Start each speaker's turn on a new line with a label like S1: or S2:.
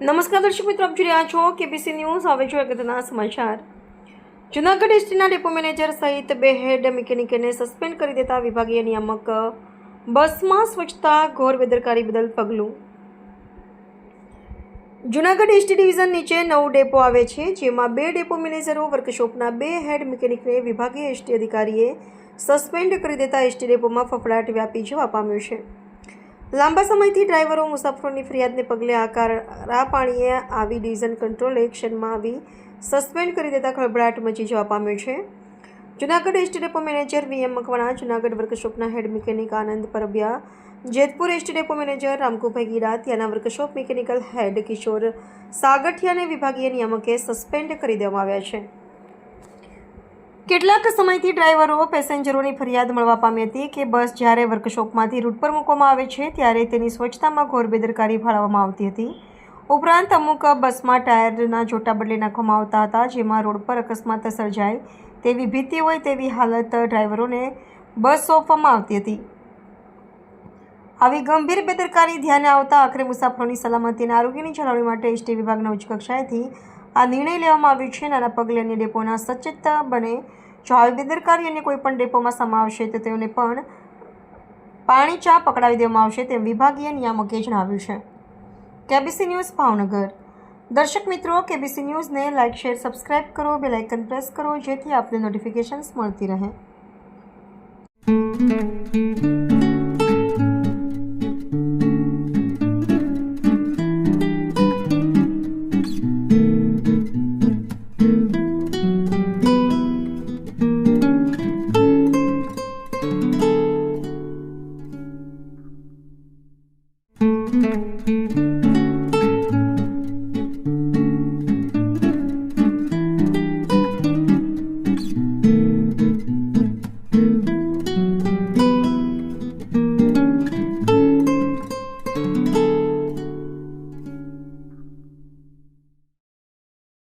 S1: નમસ્કાર દર્શક મિત્રો, આપ જોઈ રહ્યા છો કેબીસી ન્યૂઝ હવે જોઈએ અગત્યના સમાચાર. જૂનાગઢ એસટીના ડેપો મેનેજર સહિત બે હેડ મિકેનિકને સસ્પેન્ડ કરી દેતા વિભાગીય નિયામક બસમાં સ્વચ્છતા, ઘોર બેદરકારી બદલ પગલું. જૂનાગઢ એસટી ડિવિઝન નીચે નવ ડેપો આવે છે, જેમાં બે ડેપો મેનેજરો, વર્કશોપના બે હેડ મિકેનિકને વિભાગીય એસટી અધિકારીએ સસ્પેન્ડ કરી દેતા એસટી ડેપોમાં ફફડાટ વ્યાપી જવા પામ્યો છે. લાંબા સમયથી ડ્રાઈવરો મુસાફરોની ફરિયાદને પગલે આ કારા પાણીએ આવી ડિવિઝન કંટ્રોલ એક્શનમાં આવી સસ્પેન્ડ કરી દેતા ખળભળાટ મચી જવા પામ્યો છે. Junagadh S T manager V M Makwana, Junagadh વર્કશોપના head mechanic Anand Parabiya, Jetpur S T depot manager Ramkubhai Gira, ત્યાંના વર્કશોપ મિકેનિકલ હેડ કિશોર સાગઠિયાને વિભાગીય નિયામકે સસ્પેન્ડ કરી દેવામાં આવ્યા છે. કેટલાક સમયથી ડ્રાઈવરો પેસેન્જરોની ફરિયાદ મળવા પામી હતી કે બસ જ્યારે વર્કશોપમાંથી રૂટ પર મૂકવામાં આવે છે ત્યારે તેની સ્વચ્છતામાં ઘોર બેદરકારી ફાળવવામાં આવતી હતી. ઉપરાંત અમુક બસમાં ટાયરના જોટા બદલી નાખવામાં આવતા હતા, જેમાં રોડ પર અકસ્માત સર્જાય તેવી ભીતિ હોય તેવી હાલત ડ્રાઈવરોને બસ સોંપવામાં આવતી હતી. આવી ગંભીર બેદરકારી ધ્યાને આવતા આખરે મુસાફરોની સલામતી અને આરોગ્યની જાળવણી માટે એસટી વિભાગના ઉચ્ચ કક્ષાએથી આ નિર્ણય લેવામાં આવ્યો છે નાના પગલે અન્ય ડેપોના સચેત બને જો આવી બેદરકારી અન્ય કોઈપણ ડેપોમાં સમાવશે તો તેઓને પણ પાણી ચા પકડાવી દેવામાં આવશે તેમ વિભાગીય નિયામકે જણાવ્યું છે. K B C news, Bhavnagar. દર્શક મિત્રો, કેબીસી ન્યૂઝને લાઇક, શેર, સબસ્ક્રાઇબ કરો બે લાઇકન પ્રેસ કરો, જેથી આપને નોટિફિકેશન્સ મળતી રહે.
S2: thank you